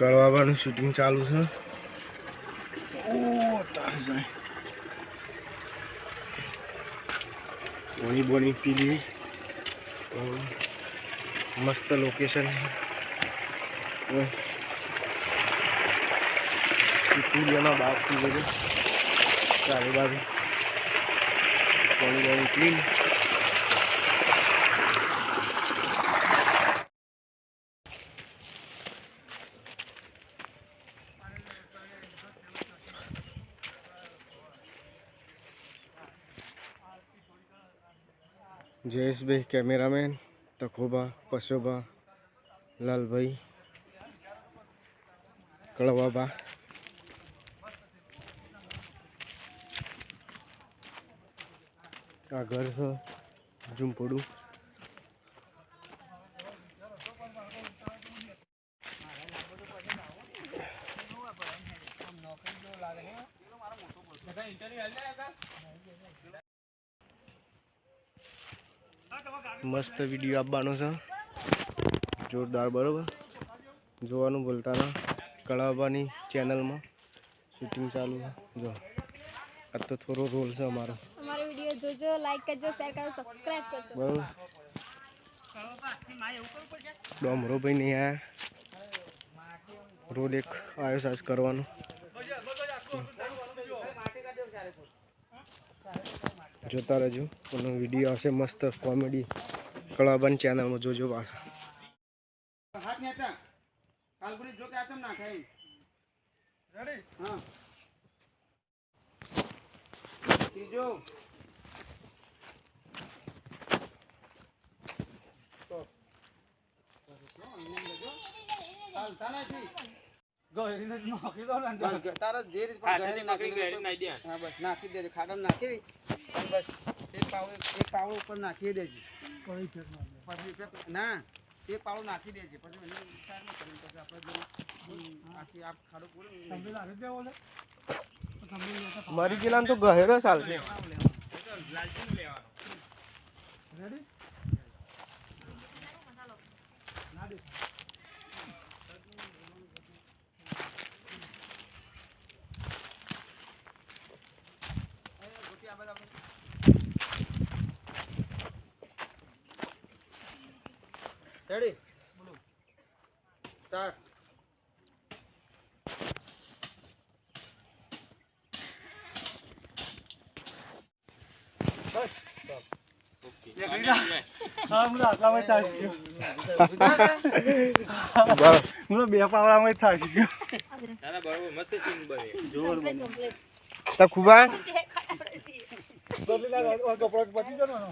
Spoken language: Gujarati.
કળવાબાનું શૂટિંગ ચાલુ છે ઓ તારી જાય બોની બોની પીલી ઓ, મસ્ત લોકેશન છે પુલિયાના બાગ છે બધું ચારે બાજુ બોની બોની ક્લીન જયેશભાઈ કેમેરામેન તખોબા પશોબા લાલભાઈ કળવાબા. આ ઘર છે ઝૂંપડું. મસ્ત વીડિયો આપવાનો છે. જોરદાર બરાબર? જોવાનું ભૂલતા ના. કળાબાની ચેનલમાં શૂટિંગ ચાલુ છે. જો આ તો થોડો રોલ છે અમારો. અમારો વીડિયો જોજો લાઈક કરજો શેર કરજો સબસ્ક્રાઇબ કરજો. બરોબર? ડોમરો ભાઈ નહીં આયા. રોલ એક આવ્યો સાજ કરવાનો. જોતા રહેજો. પણ વીડિયો આવશે મસ્ત કોમેડી કળાબન ચેનલમાં જોજો પાછા. હાથ નેતા કે આતમ ના તારા જે રીત પણ નાખી દેજો. હા બસ નાખી દેજો ખાડામાં નાખી બસ એક પાવડો એક પાવડો ઉપર નાખી દેજો. પછી ના એક પાવડો નાખી દેજે. પછી એને સાઈડમાં કરી પછી આપણે આખી આ ખાડો પૂરો ને મરી ગયેલા તો ગહેરો ચાલશે. રેડી? સ્ટાર્ટ બસ બે પાવડામાં થાકી તો ખુબા કપડા પતી જવાનો